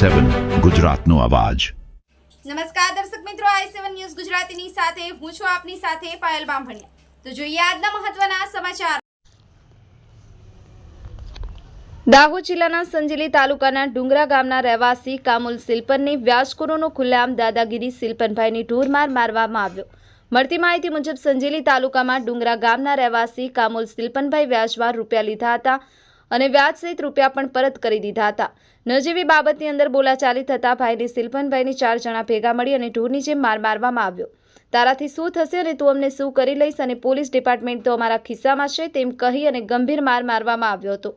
સેવન ગુજરાતનો અવાજ. નમસ્કાર દર્શક મિત્રો આઈ સેવન ન્યૂઝ ગુજરાતીની સાથે હું છું આપની સાથે પાયલ બામભણિયા. તો જોઈએ આજના મહત્વના સમાચાર. દાહોદ જિલ્લાના સંજેલી તાલુકાના ડુંગરા ગામના રહેવાસી કામુલ સિલ્પનની વ્યાજખોરોનો ખુલ્લેઆમ દાદાગીરી સિલ્પનભાઈની ઢોરમાર મારવામાં આવ્યો. મળતી માહિતી મુજબ સંજેલી તાલુકામાં ડુંગરા ગામના રહેવાસી કામુલ સિલ્પનભાઈ વ્યાજવાર રૂપિયા લીધા હતા. અને વ્યાજ સહિત રૂપિયા પણ પરત કરી દીધા હતા. નજીવી બાબતની અંદર બોલાચાલી થતા ભાઈને સિલ્પનભાઈની ચાર જણા ભેગા મળી અને ઢોરની જેમ માર મારવામાં આવ્યો. તારાથી શું થશે અને તું અમને શું કરી લઈશ અને પોલીસ ડિપાર્ટમેન્ટ તો અમારા ખિસ્સામાં છે તેમ કહી અને ગંભીર માર મારવામાં આવ્યો હતો.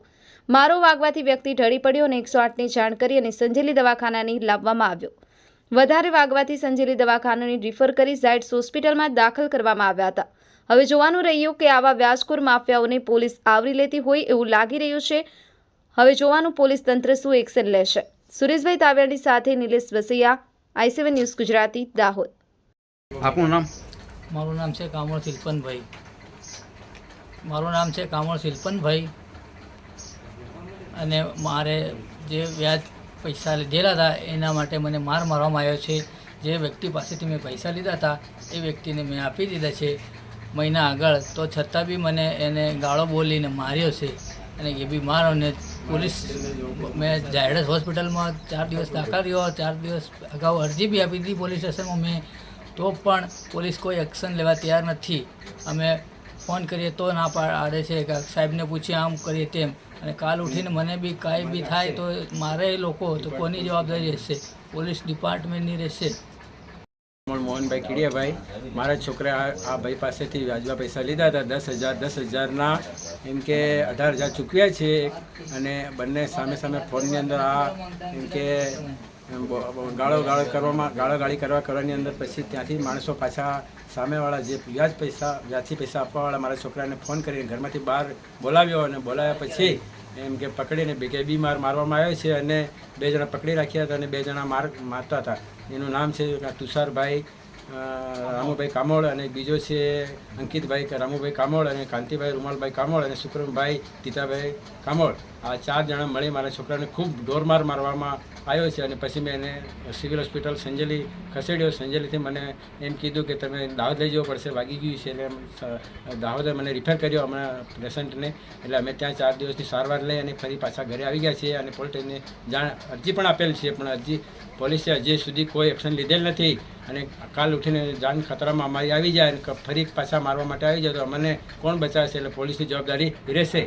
મારો વાગવાથી વ્યક્તિ ઢળી પડ્યો અને એકસો આઠની જાણ કરી અને સંજેલી દવાખાનાની લાવવામાં આવ્યો. વધારે વાગવાથી સંજેલી દવાખાનાની રિફર કરી ઝાયડ્સ હોસ્પિટલમાં દાખલ કરવામાં આવ્યા હતા. હવે જોવાનું રહ્યું કે આવા વ્યાજખોર માફિયાઓને પોલીસ આવરી લેતી હોય એવું લાગી રહ્યું છે. હવે જોવાનું પોલીસ તંત્ર શું એક્શન લેશે. સુરેશભાઈ તાવ્યાની સાથે Nilesh Vasaiya I seven news Gujarati Dahod. આપનું નામ? મારું નામ છે કામળ શિલ્પનભાઈ. મારું નામ છે કામળ શિલ્પનભાઈ. અને મારે જે વ્યાજ પૈસા લીધેલા હતા, એના માટે મને માર મારવામાં આવ્યો છે. જે વ્યક્તિ પાસેથી મેં પૈસા લીધા હતા, એ વ્યક્તિને મેં આપી દીધા છે. મહિના આગળ, તો છતાં બી મને એને ગાળો બોલીને માર્યો છે અને એ બી મારો અને પોલીસ મેં ઝાયડસ હોસ્પિટલમાં ચાર દિવસ દાખલ રહ્યો, ચાર દિવસ અગાઉ અરજી બી આપી દીધી પોલીસ સ્ટેશનમાં મેં. તો પણ પોલીસ કોઈ એક્શન લેવા તૈયાર નથી. અમે ફોન કરીએ તો ના પાડે છે સાહેબને પૂછીએ આમ કરીએ તેમ. અને કાલ ઉઠીને મને બી કાંઈ બી થાય તો મારે લોકો, તો કોની જવાબદારી રહેશે? પોલીસ ડિપાર્ટમેન્ટની રહેશે. મોહનભાઈ કીડિયાભાઈ મારા છોકરા આ ભાઈ પાસેથી વ્યાજમાં પૈસા લીધા હતા. દસ હજાર, દસ હજારના એમ કે અઢાર હજાર ચૂકવ્યા છે અને બંને સામે સામે ફોનની અંદર આ એમ કે ગાળો ગાળો કરવામાં, ગાળો ગાળી કરવા, કરવાની અંદર પછી ત્યાંથી માણસો પાછા સામેવાળા જે વ્યાજ પૈસા, વ્યાજથી પૈસા આપવાવાળા મારા છોકરાને ફોન કરીને ઘરમાંથી બહાર બોલાવ્યો અને બોલાવ્યા પછી એમ કે પકડીને બે કે બી માર મારવામાં આવ્યો છે અને બે જણા પકડી રાખ્યા હતા અને બે જણા માર મારતા હતા. એનું નામ છે તુષારભાઈ રામુભાઈ કામોળ અને બીજો છે અંકિતભાઈ રામુભાઈ કામોળ અને કાંતિભાઈ રૂમાલભાઈ કામોળ અને સુક્રમભાઈ તીતાભાઈ કામોળ. આ ચાર જણા મળી મારા છોકરાને ખૂબ ઢોરમાર મારવામાં આવ્યો છે અને પછી મેં એને સિવિલ હોસ્પિટલ સંજેલી ખસેડ્યો. સંજેલીથી મને એમ કીધું કે તમે દાહોદ લઈ જવું પડશે, વાગી ગયું છે એટલે દાહોદે મને રિફર કર્યો હમણાં પેશન્ટને. એટલે અમે ત્યાં ચાર દિવસની સારવાર લઈ અને ફરી પાછા ઘરે આવી ગયા છીએ અને પોલીસને જાણ અરજી પણ આપેલ છે, પણ અરજી પોલીસે હજી સુધી કોઈ એક્શન લીધેલ નથી. અને કાલ ઉઠીને જાન ખતરામાં અમારી આવી જાય અને ફરી પાછા મારવા માટે આવી જાય તો અમને કોણ બચાવશે? એટલે પોલીસની જવાબદારી રહેશે.